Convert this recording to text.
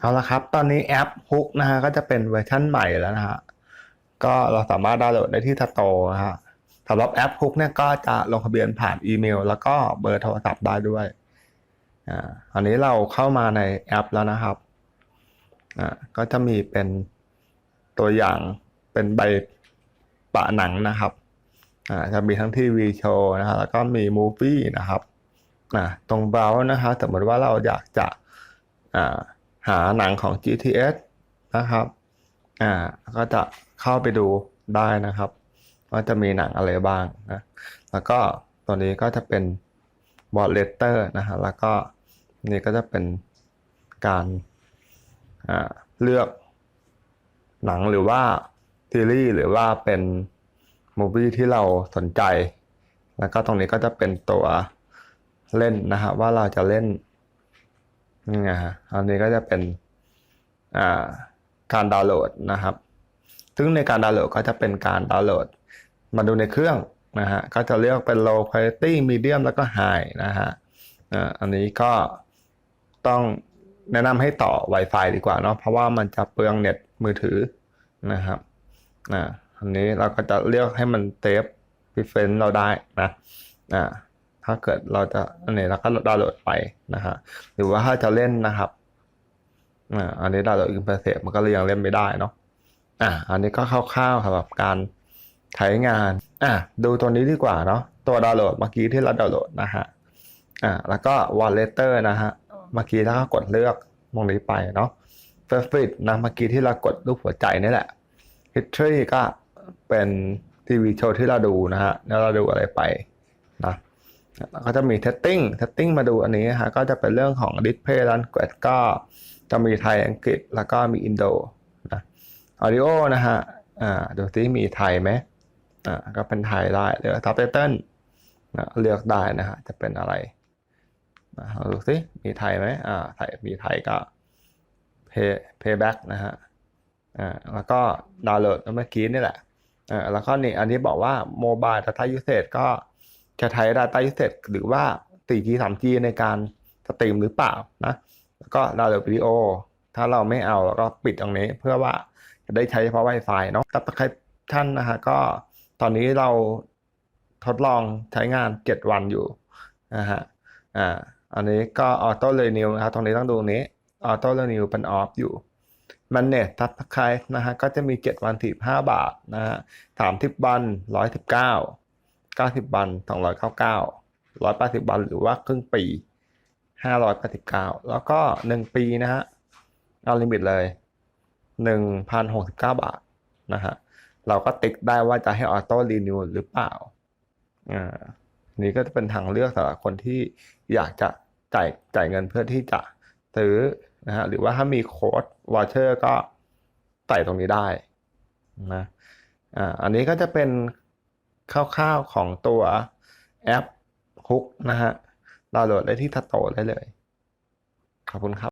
เอาละครับ ตอนนี้แอปฮุกนะฮะก็จะเป็นเวอร์ชันใหม่แล้วนะฮะก็เราสามารถดาวน์โหลดได้ที่สโตร์นะฮะสำหรับแอปฮุกเนี่ยก็จะลงทะเบียนผ่านอีเมล แล้วก็เบอร์โทรศัพท์ได้ด้วยอ่าอันนี้เราเข้ามาในแอปแล้วนะครับอ่าก็จะมีเป็นตัวอย่างเป็นใบปะหนังนะครับอ่าจะมีทั้งทีวีโชว์นะฮะแล้วก็มีมูฟี่นะครับอ่าตรงเบราว์นะครับสมมติว่าเราอยากจะอ่า หาหนังของ GTS นะครับ อ่า ก็จะเข้าไปดูได้นะครับว่าจะมีหนังอะไรบ้างนะ แล้วก็ตัวนี้ก็จะเป็นบอร์ดเลตเตอร์นะฮะ แล้วก็นี่ก็จะเป็นการอ่าเลือกหนังหรือว่าซีรีส์หรือว่าเป็นมูวี่ที่เราสนใจ แล้วก็ตรงนี้ก็จะเป็นตัวเล่นนะฮะว่าเราจะเล่น นี่ฮะอันนี้ก็จะเป็นการดาวน์โหลดนะครับ ซึ่งในการดาวน์โหลดก็จะเป็นการดาวน์โหลด มาดูในเครื่องนะฮะ ก็จะเลือกเป็น low quality medium แล้วก็ high นะฮะอันนี้ก็ต้องแนะนำให้ต่อ Wi-Fi ดีกว่าเนาะ เพราะว่ามันจะเปลืองเน็ตมือถือนะครับอ่าอันนี้เราก็จะเลือกให้มันเซฟ preference เราได้นะอ่า ถ้าเกิดเราจะอันนี้เราก็ดาวน์โหลดไปนะฮะหรือว่าถ้าจะเล่นนะครับอ่าอันนี้ดาวน์โหลดอินเ r อร์เซมันก็เลยยังเล่นไม่ได้เนาะอ่าอันนี้ก็คร่าวๆสำหรับการใช้งานอ่าดูตัวนี้ดีกว่าเนาะตัวดาวน์โหลดเมื่อกี้ที่เราดาวน์โหลดนะฮะอ่าแล้วก็ Walleter นะฮะเมื่อกี้ถ้าเรากดเลือกตรงนี้ไปเนาะ Favorite นะเมื่อกี้ที่เรากดรูปหัวใจนี่แหละ History ก็เป็นทีวีโชว์ที่เราดูนะฮะแล้วเราดูอะไรไปนะแล้ว ก็จะมี setting setting มาดูอันนี้นะฮะก็จะเป็นเรื่องของ display language ก็จะมีไทยอังกฤษแล้วก็มีอินโดนะ audio นะฮะอ่าดูซิมีไทยไหมอ่าก็เป็นไทยได้หรือ subtitle นะเลือกได้นะฮะจะเป็นอะไรนะดูซิมีไทยไหมอ่าไทยมีไทยก็ pay payback นะฮะอ่าแล้วก็ดาวน์โหลดเมื่อกี้นี่แหละอ่าแล้วก็นี่อันนี้บอกว่า mobile data usage ก็ จะใช้ Data Usage หรือว่า 4G 3G ในการสตรีมหรือเปล่านะแล้วก็ดาวน์โหลดวิดีโอ ถ้าเราไม่เอาเราก็ปิดตรงนี้เพื่อว่าจะได้ใช้เฉพาะ Wi-Fi เนาะตับตะไคร้ท่านนะฮะก็ตอนนี้เราทดลองใช้งาน 7 วันอยู่นะฮะอ่าอันนี้ก็ Auto Renew นะครับตรงนี้ต้องดูนี้ Auto Renew เป็น off อยู่มันเน็ตทับตะไคร้นะฮะก็จะมี 7 วัน 45 บาทนะฮะ30วัน119เก้าสิบวันส องร้อยเก้าเก้าร้อยแปดสิบวันหรือว่าครึ่งปีห้าร้อยแล้วก็หนึ่งปีนะฮะเอาลิมิตเลยหนึ่งพันหกสิบเก้าบาทนะฮะเราก็ติ๊กได้ว่าจะให้ออโต้รีนิวหรือเปล่าอ่านี่ก็จะเป็นทางเลือกสำหรับคนที่อยากจะจ่ายจ่ายเงินเพื่อที่จะซื้อนะฮะหรือว่าถ้ามีโค้ดวอเชอร์ก็ใส่ตรงนี้ได้นะอ่าอันนี้ก็จะเป็น คร่าวๆของตัวแอปฮุกนะฮะดาวน์โหลดได้ที่สโตโตได้เลย ขอบคุณครับ